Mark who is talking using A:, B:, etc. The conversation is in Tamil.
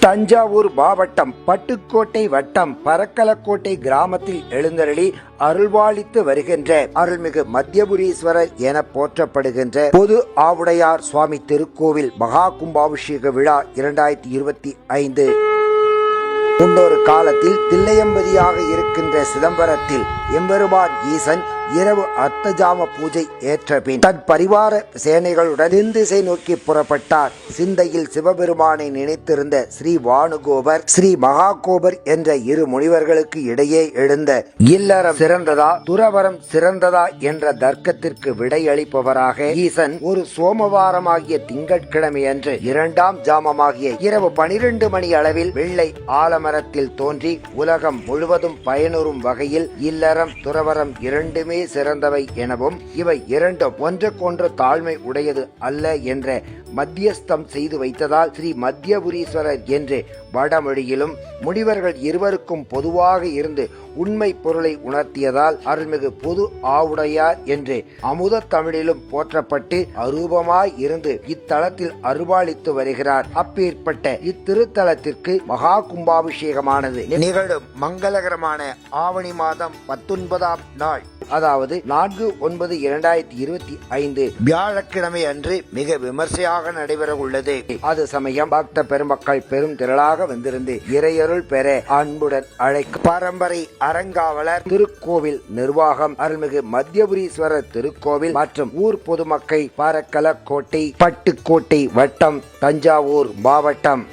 A: தஞ்சாவூர் மாவட்டம் பட்டுக்கோட்டை வட்டம் பரக்கலக்கோட்டை கிராமத்தில் எழுந்தருளி அருள்வாளித்து வருகின்ற அருள்மிகு மத்தியபுரீஸ்வரர் என போற்றப்படுகின்ற பொது ஆவுடையார் சுவாமி திருக்கோவில் மகா கும்பாபிஷேக விழா இரண்டாயிரத்தி இருபத்தி ஐந்து. முன்னொரு காலத்தில் தில்லையம்பதியாக இருக்கின்ற சிதம்பரத்தில் எம்பெருமான் ஈசன் இரவு அர்த்தஜாம பூஜை ஏற்ற பின் தன் பரிவார சேனைகளுடன் தென் திசை நோக்கி புறப்பட்டார். சிந்தையில் சிவபெருமானை நினைத்திருந்த ஸ்ரீ வானுகோபர் ஸ்ரீ மகாகோபர் என்ற இரு முனிவர்களுக்கு இடையே எழுந்த இல்லறம் சிறந்ததா? துறவரம் சிறந்ததா? என்ற தர்க்கத்திற்கு விடையளிப்பவராக ஈசன் ஒரு சோமவாரமாகிய திங்கட்கிழமை அன்று இரண்டாம் ஜாமமாகிய இரவு பனிரெண்டு மணி அளவில் வெள்ளை ஆலமரத்தில் தோன்றி உலகம் முழுவதும் பயனுறும் வகையில் இல்லறம் துறவரம் இரண்டுமே சிறந்தவை எனவும் இவை இரண்டும் ஒன்றுக்கொன்று தாழ்மை உடையது அல்ல என்ற மத்தியஸ்தம் செய்து வைத்ததால் ஸ்ரீ மத்தியபுரீஸ்வரர் என்று வடமொழியிலும் முனிவர்கள் இருவருக்கும் பொதுவாக இருந்து உண்மை பொருளை உணர்த்தியதால் அருள்மிகு பொது ஆவுடையார் என்று அமுத தமிழிலும் போற்றப்பட்டு அரூபமாய் இருந்து இத்தலத்தில் அருள்பாலித்து வருகிறார். அப்பேற்பட்ட இத்திருத்தலத்திற்கு மகா கும்பாபிஷேகமானது. நிகழும் மங்களகரமான ஆவணி மாதம் பத்தொன்பதாம் நாள். அதாவது நான்கு ஒன்பது இரண்டாயிரத்தி இருபத்தி ஐந்து வியாழக்கிழமை அன்று மிக விமர்சையாக நடைபெற உள்ளது. அது சமயம் பக்த பெருமக்கள் பெரும் திரளாக வந்திருந்து இறையருள் பெற அன்புடன் அழைக்க பரம்பரை அறங்காவலர் திருக்கோவில் நிர்வாகம் அருள்மிகு மத்தியபுரீஸ்வரர் திருக்கோவில் மற்றும் ஊர் பொதுமக்கள் பாரக்கல கோட்டை பட்டுக்கோட்டை வட்டம் தஞ்சாவூர் மாவட்டம்.